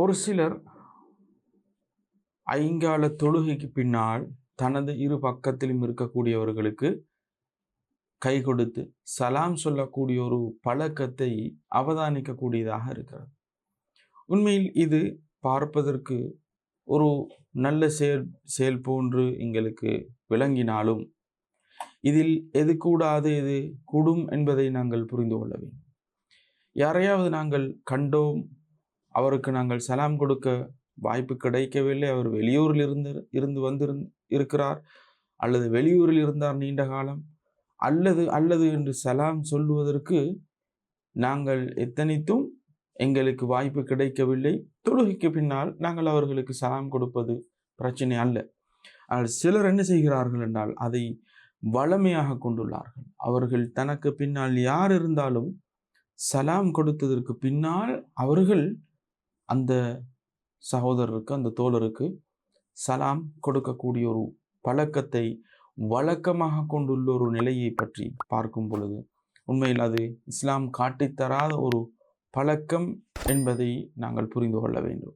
ஒரு சிலர் ஐங்கால தொழுகைக்கு பின்னால் தனது இரு பக்கத்திலும் இருக்கக்கூடியவர்களுக்கு கை கொடுத்து சலாம் சொல்லக்கூடிய ஒரு பழக்கத்தை அவதானிக்கக்கூடியதாக இருக்கிறது. உண்மையில் இது பார்ப்பதற்கு ஒரு நல்ல செயல் செயல் போன்று எங்களுக்கு விளங்கினாலும் இதில் எது கூடாது எது கூடும் என்பதை நாங்கள் புரிந்து கொள்ள வேண்டும். யாரையாவது நாங்கள் கண்டோம் அவருக்கு நாங்கள் சலாம் கொடுக்க வாய்ப்பு கிடைக்கவில்லை. அவர் வெளியூரில் இருந்து இருந்து வந்து இருக்கிறார். அல்லது வெளியூரில் இருந்தார் நீண்ட காலம். அல்லது அல்லது என்று சலாம் சொல்லுவதற்கு நாங்கள் எத்தனைத்தும் எங்களுக்கு வாய்ப்பு கிடைக்கவில்லை. தொழுகைக்கு பின்னால் நாங்கள் அவர்களுக்கு சலாம் கொடுப்பது பிரச்சனை அல்ல. ஆனால் சிலர் என்ன செய்கிறார்கள் என்றால் அதை வளமையாக கொண்டுள்ளார்கள். அவர்கள் தனக்கு பின்னால் யார் இருந்தாலும் சலாம் கொடுத்ததற்கு பின்னால் அவர்கள் அந்த சகோதரருக்கு அந்த தோழருக்கு சலாம் கொடுக்கக்கூடிய ஒரு பழக்கத்தை வழக்கமாக கொண்டுள்ள ஒரு நிலையை பற்றி பார்க்கும் பொழுது உண்மையில் அது இஸ்லாம் காட்டித்தராத ஒரு பழக்கம் என்பதை நாங்கள் புரிந்து கொள்ள வேண்டும்.